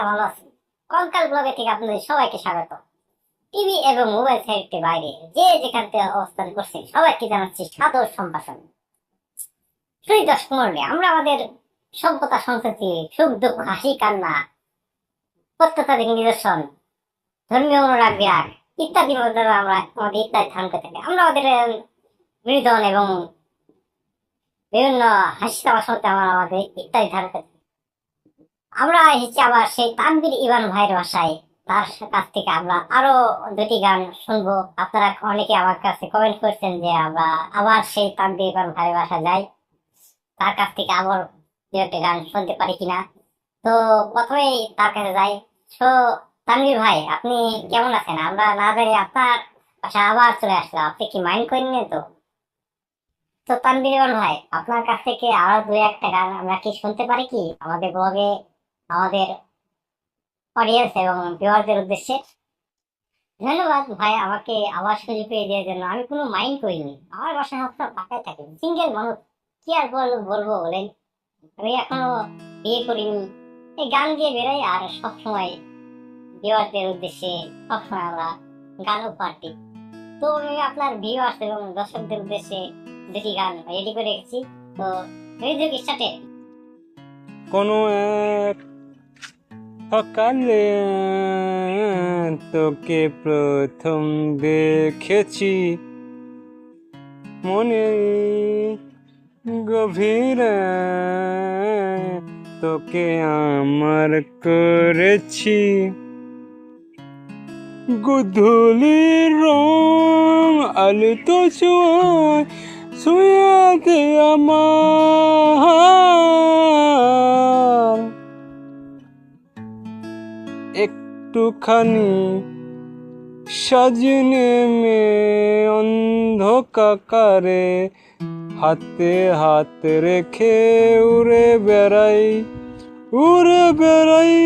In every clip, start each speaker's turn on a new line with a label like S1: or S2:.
S1: আপনারা ভালো আছেন। কঙ্কাল ব্লগে থেকে আপনাদের সবাইকে স্বাগত। টিভি এবং মোবাইল সাইটের বাইরে যে যেখান থেকে অবস্থান করছেন সবাইকে জানাচ্ছি সাদর সম্ভাষণ। সুই দর্শক মন্ডলী, আমরা আমাদের সভ্যতা সংস্কৃতি সুখ দুঃখ হাসি কান্না প্রত্যতাদের নিদর্শন ধর্মীয় অনুরাগ বিরাগ ইত্যাদির মধ্যে আমরা আমাদের ইত্যাদি ধারণ করে থাকি। আমরা আমাদের উম, বিনোদন এবং বিভিন্ন হাসি তামাশা আমরা আমাদের ইত্যাদি ধারণ আমরা এসেছি আবার সেই তানবির ইবান ভাইয়ের ভাষায় তার কাছ থেকে আমরা আরও দুটি গান শুনব। আপনারা অনেকে আমার কাছে কমেন্ট করছেন যে আমরা আবার সেই তানবির ইবান ভাইয়ের ভাষায় যাই। তার কাছ থেকে আবার দু একটা গান শুনতে পারি কিনা। তো প্রথমেই তার কাছে যাই। তো তানবির ভাই, আপনি কেমন আছেন? আমরা না জানি আপনার বাসা আবার চলে আসলাম। আপনি কি মাইন্ড করেননি তো? তো তানবির ভাই, আপনার কাছ থেকে আরও দু একটা গান আমরা কি শুনতে পারি কি? আমাদের ব্লগে আমাদের অডিয়েন্স এবং ভিউয়ারদের উদ্দেশ্যে ধন্যবাদ ভাই আমাকে আবার সুযোগ পেয়ে দেওয়ার জন্য। আমি কোনো মাইন্ড করিনি। আমার বাসা সবসময় ফাঁকাই থাকে। সিঙ্গেল মানুষ, কি আর বল বলব বলেন? আমি এখনও বিয়ে করিনি। এই গান দিয়ে বেরোই আর সবসময় ভিউয়ারদের উদ্দেশ্যে সবসময় আমরা গানও দিই তো আমি আপনার ভিউয়ার্স এবং দর্শকদের উদ্দেশ্যে দুটি গান রেডি করে রেখেছি। তো মিউজিক
S2: কোনো এক সকালে তোকে প্রথম দেখেছি। মনে গভীর তোকে আমার করেছি। গুধুলির রং আলো তো ছোঁয় শুয়ে আমার একটুখানি সাজনে মে অন্ধকারে হাতে হাত রেখে উড়ে বেড়াই উড়ে বেড়াই।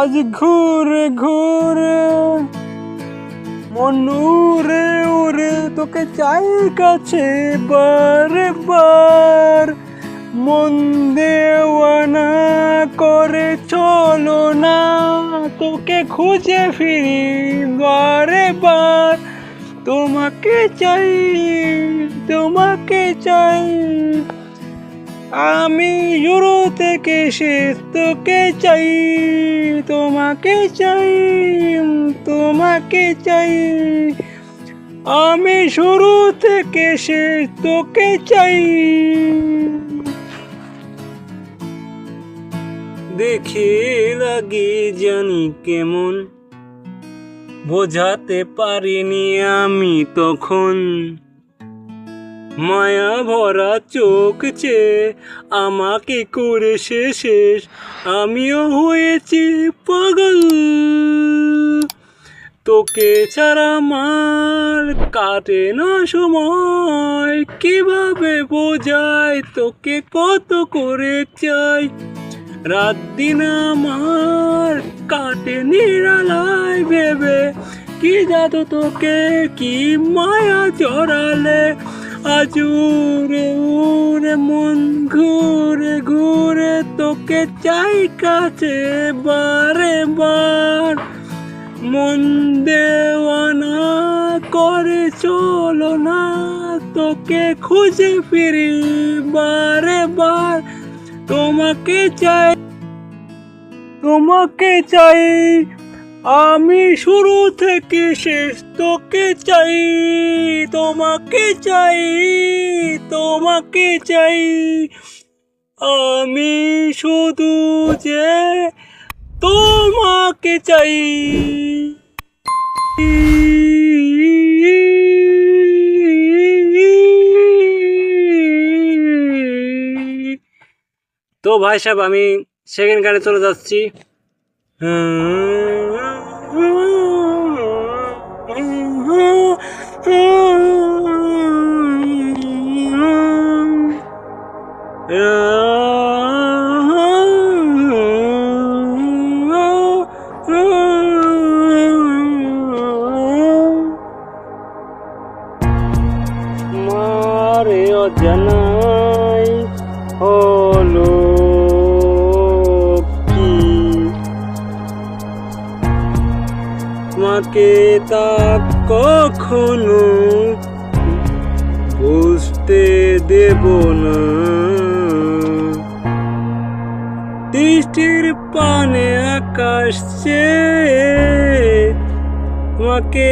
S2: আজ ঘুরে ঘুরে উড়ে উড়ে তোকে চাই কাছে বারে বার মন দেওয়ানা করে চলো না, তোকে খুঁজে ফিরি বারে বার তোমাকে চাই তোমাকে চাই আমি শুরু থেকে শেষ তোকে চাই, তোমাকে চাই তোমাকে চাই। আমি শুরু থেকে সে তোকে চাই। দেখে লাগে জানি কেমন, বোঝাতে পারিনি আমি তখন। মায়া ভরা চোখ চেয়ে আমাকে করেছে শেষ। আমিও হয়েছি পাগল। তোকে ছাড়া মার কাটে না সময়। কীভাবে বোঝায় তোকে কত করে চাই? রাত দিন আমার কাটে নিরালায় ভেবে। কি জাদু তোকে, কি মায়া জড়ালে? আজ উড়ে উড়ে মন ঘুরে ঘুরে তোকে চাই কাছে বারে বার। মন দেওয়ানা করে চলো না, তোকে খুঁজে ফিরি বারে বার। তোমাকে চাই তোমাকে চাই আমি শুরু থেকে শেষ, তোকে চাই, তোমাকে চাই তোমাকে চাই। আমি শুধু যে তোমাকে চাই। তো ভাই সাহেব, আমি সেকেন্ড গানে চলে যাচ্ছি। Yeah. তোমাকে তা কখনো বুঝতে দেব না। দৃষ্টির পানে আকাশ তোমাকে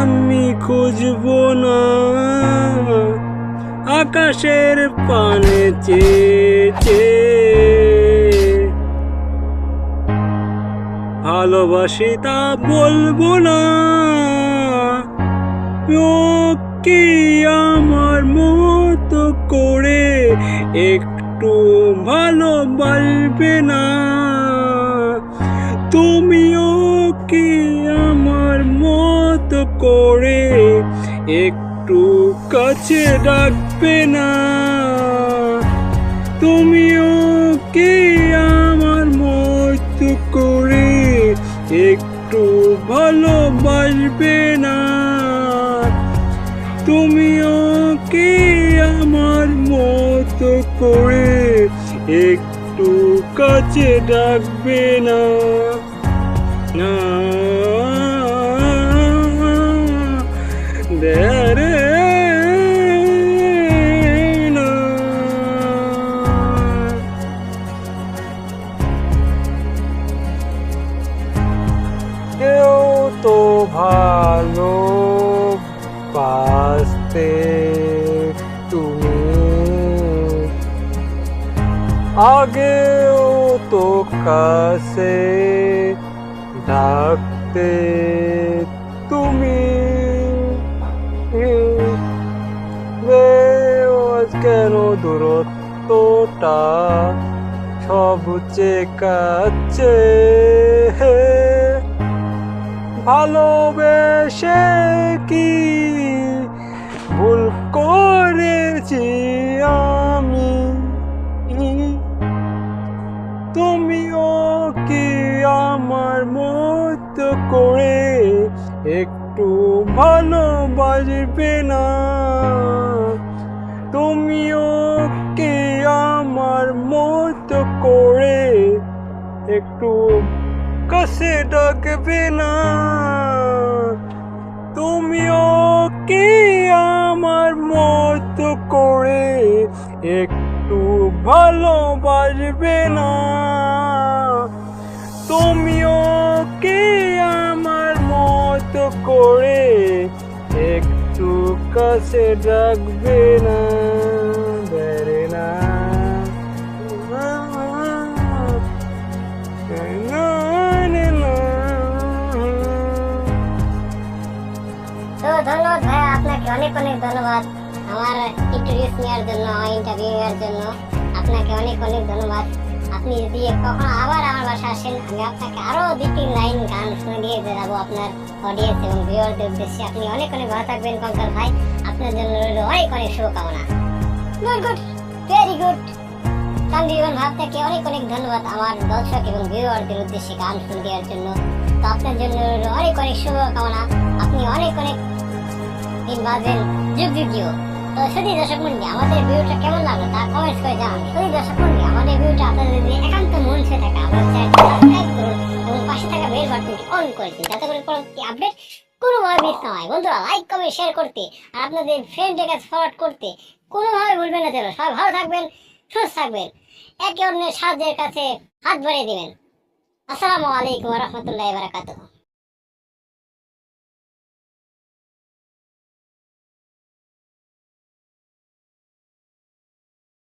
S2: আমি খুঁজবো না। আকাশের পানে চেয়ে চেয়ে ভালোবাসি তা বলব না। কি আমার মতো করে একটু ভালো বলবে না? তুমিও কি আমার মতো করে একটু কাছে ডাকবে না? তুমিও কি ভালোবাসবে না। তুমিও কি আমার মতো করে একটু কাছে ডাকবে না? না। ভালো বাসতে তুমি। আগেও তো কাছে ডাকতে তুমি কেন দূরত্বটা সবচেয়ে কাছে? ভালোবেসে কি ভুল করেছি আমি? তুমিও কি আমার মত করে একটু ভালোবাসবে না? তুমিও কি আমার মত করে একটু কাছে ডাকবে না তুমিও কি আমার মতো করে একটু ভালোবাসবে না তুমিও কি আমার মতো করে একটু কাছে ডাকবে না না, না,
S1: অনেক অনেক ধন্যবাদ। আমার ইন্টারভিউ নেওয়ার জন্য ইন্টারভিউ এর জন্য আপনাকে অনেক অনেক ধন্যবাদ। আপনি যদি কখনো আবার আমার বাসায় আসেন, আমি আপনাকে আরও দুই, তিন লাইন গান শুনে দিয়ে যাব আপনার অডিয়েন্স এবং ভিউয়ারদের উদ্দেশ্যে। আপনি অনেক অনেক ভালো থাকবেন কঙ্কাল ভাই। আপনার জন্য রইল অনেক অনেক শুভকামনা। গুড গুড ভেরি গুড ভাই আপনাকে অনেক অনেক ধন্যবাদ আমার দর্শক এবং ভিউয়ারদের উদ্দেশ্যে গান শুনে দেওয়ার জন্য। তো আপনার জন্য অনেক অনেক শুভকামনা। আপনি অনেক অনেক দিন বাজবেন যুগ যুগিও তো শুধু দর্শক মন্ডলী আমাদের ভিডিওটা কেমন লাগল তা কমেন্টস করে জানান। শুধু দর্শক মন্ডলী আমাদের ভিডিওটা আপনাদের যদি একান্ত মন ছুঁয়ে থাকে। আমাদের চ্যানেলটি সাবস্ক্রাইব করুন এবং পাশে থাকা বেল বাটনটি অন করে দিন। যাতে করে পরবর্তী আপডেট কোনোভাবে মিস না হয়। বন্ধুরা লাইক কমেন্ট শেয়ার করতে আর আপনাদের ফ্রেন্ডের কাছে ফরওয়ার্ড করতে কোনোভাবে ভুলবেন না যেন সবাই ভালো থাকবেন, সুস্থ থাকবেন। একে অন্যের সাহায্যের কাছে হাত বাড়িয়ে দিবেন। আসসালামু আলাইকুম রহমতুল্লাহ বারাকাতুহ।